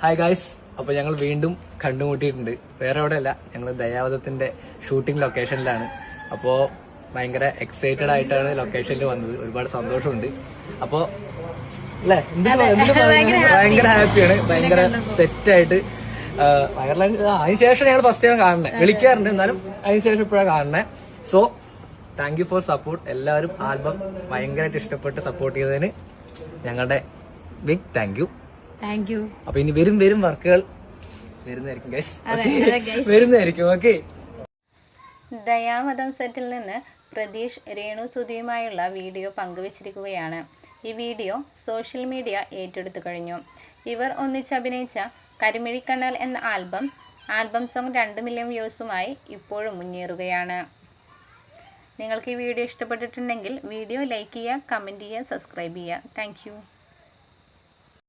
Hi guys അപ്പൊ ഞങ്ങൾ വീണ്ടും കണ്ടുമുട്ടിയിട്ടുണ്ട്. വേറെ എവിടെയല്ല ഞങ്ങൾ ദയാവധത്തിന്റെ ഷൂട്ടിംഗ് ലൊക്കേഷനിലാണ് അപ്പോ ഭയങ്കര എക്സൈറ്റഡ് ആയിട്ടാണ് ലൊക്കേഷനിൽ വന്നത്. ഒരുപാട് സന്തോഷമുണ്ട്. അപ്പോ അല്ലേ? ഭയങ്കര ഹാപ്പിയാണ് ഭയങ്കര സെറ്റ് ആയിട്ട് വയർലാൻഡ് അതിനുശേഷം ഞങ്ങൾ ഫസ്റ്റ് ടൈം കാണണേ വിളിക്കാറുണ്ട് എന്നാലും അതിനുശേഷം ഇപ്പോഴാണ് കാണണേ so thank you for support എല്ലാവരും ആൽബം ഭയങ്കരമായിട്ട് ഇഷ്ടപ്പെട്ട് സപ്പോർട്ട് ചെയ്തതിന് ഞങ്ങളുടെ big thank you thank you അപ്പൊ ഇനി വരും വരും വർക്കുകൾ. വരുന്നതായിരിക്കും ഓക്കെ ദയാമതം സെറ്റിൽ നിന്ന് പ്രതീഷ് രേണു സുധിയുമായുള്ള വീഡിയോ പങ്കുവച്ചിരിക്കുകയാണ്. ഈ വീഡിയോ സോഷ്യൽ മീഡിയ ഏറ്റെടുത്തു കഴിഞ്ഞു. ഇവർ ഒന്നിച്ച് അഭിനയിച്ച കരിമിഴിക്കണ്ണൽ എന്ന ആൽബം ആൽബം സോങ് രണ്ട് മില്യൺ വ്യൂസുമായി ഇപ്പോഴും മുന്നേറുകയാണ്. നിങ്ങൾക്ക് ഈ വീഡിയോ ഇഷ്ടപ്പെട്ടിട്ടുണ്ടെങ്കിൽ വീഡിയോ ലൈക്ക് ചെയ്യുക കമന്റ് ചെയ്യുക സബ്സ്ക്രൈബ് ചെയ്യുക. താങ്ക്